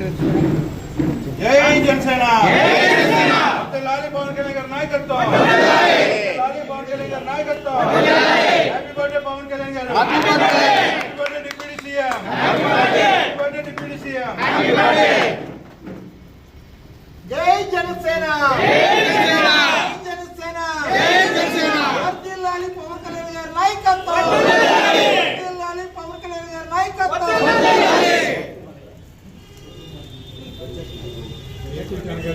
జై జనసేన! లాలి పవన్ కళ్యాణ్ గారి నాయకత్వం! లాలి! పవన్ కళ్యాణ్ గారి నాయకత్వం! Happy birthday Pawan Kalyan garu! Happy birthday deputy CM!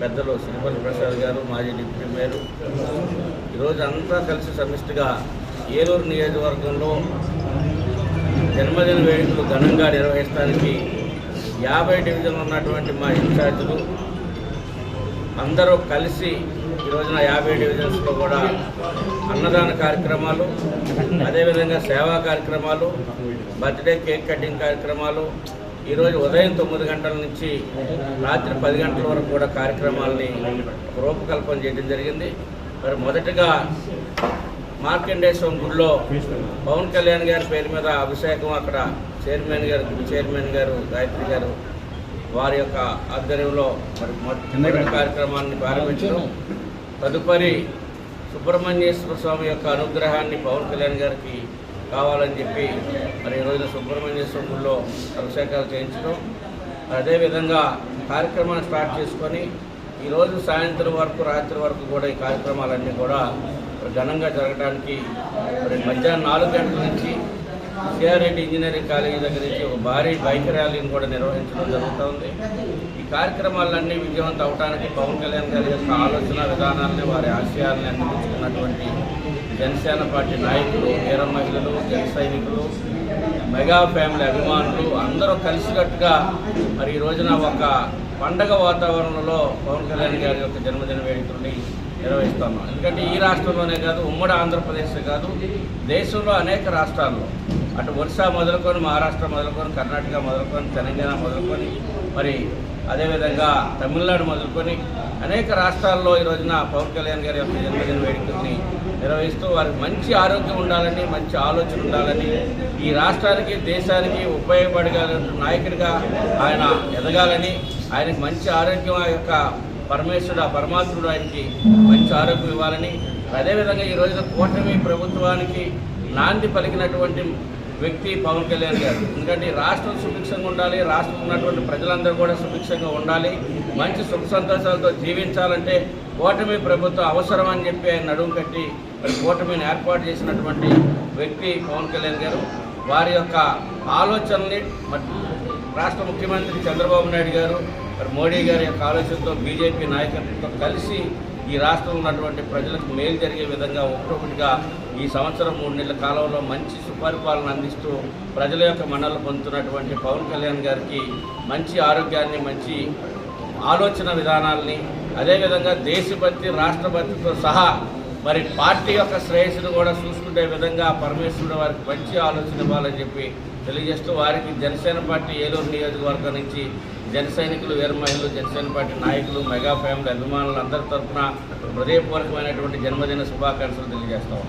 పెద్దలు సినిమల్ ప్రసాద్ గారు మాజీ డిప్యూటీ మేయర్. ఈరోజు అంతా కలిసి సమిష్టిగా ఏలూరు నియోజకవర్గంలో జన్మదిన వేడుకలు ఘనంగా నిర్వహిస్తానికి యాభై డివిజన్లు ఉన్నటువంటి మా ఇన్ఛార్జీలు అందరూ కలిసి ఈ రోజున యాభై డివిజన్స్లో కూడా అన్నదాన కార్యక్రమాలు అదేవిధంగా సేవా కార్యక్రమాలు బర్త్డే కేక్ కటింగ్ కార్యక్రమాలు ఈరోజు ఉదయం తొమ్మిది గంటల నుంచి రాత్రి పది గంటల వరకు కూడా కార్యక్రమాలని రూపకల్పన చేయడం జరిగింది. మరి మొదటగా మార్కండేశ్వరం గుడిలో పవన్ కళ్యాణ్ గారి పేరు మీద అభిషేకం అక్కడ చైర్మన్ గారు చైర్మన్ గారు గాయత్రి గారు వారి యొక్క ఆధ్వర్యంలో మరి కార్యక్రమాన్ని ప్రారంభించడం. తదుపరి సుబ్రహ్మణ్యేశ్వర స్వామి యొక్క అనుగ్రహాన్ని పవన్ కళ్యాణ్ గారికి కావాలని చెప్పి మరి ఈరోజు సుబ్రహ్మణ్య గుడిలో అభిషేకాలు చేయించడం అదేవిధంగా కార్యక్రమాన్ని స్టార్ట్ చేసుకొని ఈరోజు సాయంత్రం వరకు రాత్రి వరకు కూడా ఈ కార్యక్రమాలన్నీ కూడా ఘనంగా జరగడానికి మరి మధ్యాహ్నం నాలుగు గంటల నుంచి సిఆర్రెడ్డి ఇంజనీరింగ్ కాలేజీ దగ్గర నుంచి ఒక భారీ బైక్ ర్యాలీని కూడా నిర్వహించడం జరుగుతుంది ఈ కార్యక్రమాలన్నీ విజయవంతం అవడానికి పవన్ కళ్యాణ్ గారి యొక్క ఆలోచన విధానాలని వారి ఆశయాలని అందించుకున్నటువంటి జనసేన పార్టీ నాయకులు వీర మహిళలు జన సైనికులు మెగా ఫ్యామిలీ అభిమానులు అందరూ కలిసికట్టుగా మరి ఈ రోజున ఒక పండగ వాతావరణంలో పవన్ కళ్యాణ్ గారి యొక్క జన్మదిన వేడుకల్ని నిర్వహిస్తున్నాం. ఎందుకంటే ఈ రాష్ట్రంలోనే కాదు ఉమ్మడి ఆంధ్రప్రదేశ్ కాదు దేశంలో అనేక రాష్ట్రాల్లో. అటు ఒరిస్సా మొదలుకొని మహారాష్ట్ర మొదలుకొని కర్ణాటక మొదలుకొని తెలంగాణ మొదలుకొని మరి అదేవిధంగా తమిళనాడు మొదలుకొని అనేక రాష్ట్రాల్లో ఈ రోజున పవన్ కళ్యాణ్ గారి యొక్క జన్మదిన వేడుకల్ని నిర్వహిస్తూ వారికి మంచి ఆరోగ్యం ఉండాలని మంచి ఆలోచన ఉండాలని ఈ రాష్ట్రానికి దేశానికి ఉపయోగపడగల నాయకుడిగా ఆయన ఎదగాలని ఆయనకు మంచి ఆరోగ్యం యొక్క పరమేశ్వరుడు ఆ పరమాత్ముడు ఆయనకి మంచి ఆరోగ్యం ఇవ్వాలని అదేవిధంగా ఈ రోజున కూటమి ప్రభుత్వానికి నాంది పలికినటువంటి వ్యక్తి పవన్ కళ్యాణ్ గారు. ఎందుకంటే రాష్ట్రం సుభిక్షంగా ఉండాలి రాష్ట్రం ఉన్నటువంటి ప్రజలందరూ కూడా సుభిక్షంగా ఉండాలి మంచి సుఖ సంతోషాలతో జీవించాలంటే కూటమి ప్రభుత్వం అవసరం అని చెప్పి ఆయన నడుము కట్టి కూటమిని ఏర్పాటు చేసినటువంటి వ్యక్తి పవన్ కళ్యాణ్ గారు. వారి యొక్క ఆలోచనని రాష్ట్ర ముఖ్యమంత్రి చంద్రబాబు నాయుడు గారు మరి మోడీ గారి యొక్క ఆలోచనతో బీజేపీ నాయకత్వంతో కలిసి ఈ రాష్ట్రంలో ఉన్నటువంటి ప్రజలకు మేలు జరిగే విధంగా ఒక్కొక్కటిగా ఈ సంవత్సరం మూడు నెలల కాలంలో మంచి సుపరిపాలన అందిస్తూ ప్రజల యొక్క మన్నలు పొందుతున్నటువంటి పవన్ కళ్యాణ్ గారికి మంచి ఆరోగ్యాన్ని మంచి ఆలోచన విధానాల్ని అదేవిధంగా దేశభక్తి రాష్ట్రభక్తితో సహా మరి పార్టీ యొక్క శ్రేయస్సును కూడా చూసుకునే విధంగా పరమేశ్వరుడు వారికి మంచి ఆలోచన ఇవ్వాలని చెప్పి తెలియజేస్తూ వారికి జనసేన పార్టీ ఏలూరు నియోజకవర్గం నుంచి జన సైనికులు మహిళలు జనసేన పార్టీ నాయకులు మెగా ఫ్యామిలీ అభిమానులు అందరి తరఫున హృదయపూర్వకమైనటువంటి జన్మదిన శుభాకాంక్షలు తెలియజేస్తాం